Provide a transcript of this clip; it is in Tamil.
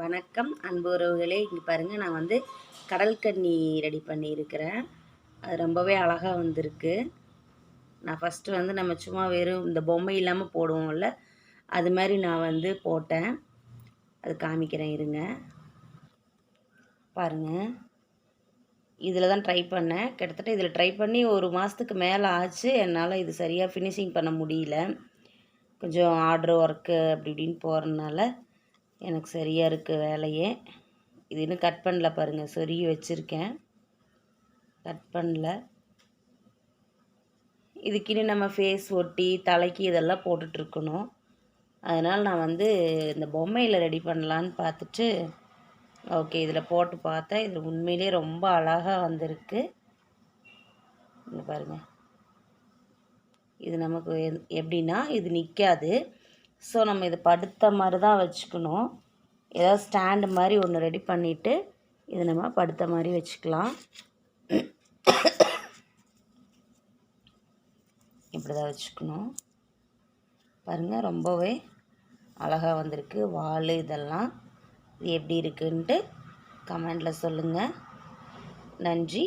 வணக்கம். அன்பு உறவுகளே இங்கே பாருங்கள் நான் வந்து கடல் கண்ணி ரெடி பண்ணியிருக்கிறேன். அது ரொம்பவே அழகாக வந்திருக்கு. நான் ஃபஸ்ட்டு வந்து நம்ம சும்மா வெறும் இந்த பொம்மை இல்லாமல் போடுவோம்ல அது மாதிரி நான் வந்து போட்டேன். அது காமிக்கிறேன் இருங்க. பாருங்கள் இதில் தான் ட்ரை பண்ணேன். கிட்டத்தட்ட இதில் ட்ரை பண்ணி ஒரு மாதத்துக்கு மேலே ஆச்சு. என்னால் இது சரியாக ஃபினிஷிங் பண்ண முடியல. கொஞ்சம் ஆர்டர் ஒர்க்கு அப்படி இப்படின்னு போகிறதுனால எனக்கு சரியாக இருக்குது வேலையே. இது இன்னும் கட் பண்ணல பாருங்கள் சொருகி வச்சுருக்கேன். கட் பண்ணல. இதுக்கின்னு நம்ம ஃபேஸ் ஒட்டி தலைக்கு இதெல்லாம் போட்டுட்ருக்கணும் அதனால் நான் வந்து இந்த பொம்மையில் ரெடி பண்ணலான்னு பார்த்துட்டு ஓகே இதில் போட்டு பார்த்தேன். இது உண்மையிலே ரொம்ப அழகாக வந்திருக்கு. பாருங்கள் இது நமக்கு எப்படின்னா இது நிற்காது ஸோ நம்ம இது படுத்த மாதிரி தான் வச்சுக்கணும். ஏதாவது ஸ்டாண்டு மாதிரி ஒன்று ரெடி பண்ணிவிட்டு இது நம்ம படுத்த மாதிரி வச்சுக்கலாம். இப்படி தான் வச்சுக்கணும். பாருங்கள் ரொம்பவே அழகாக வந்திருக்கு. வால் இதெல்லாம். இது எப்படி இருக்குன்ட்டு கமெண்டில் சொல்லுங்கள் நன்றி.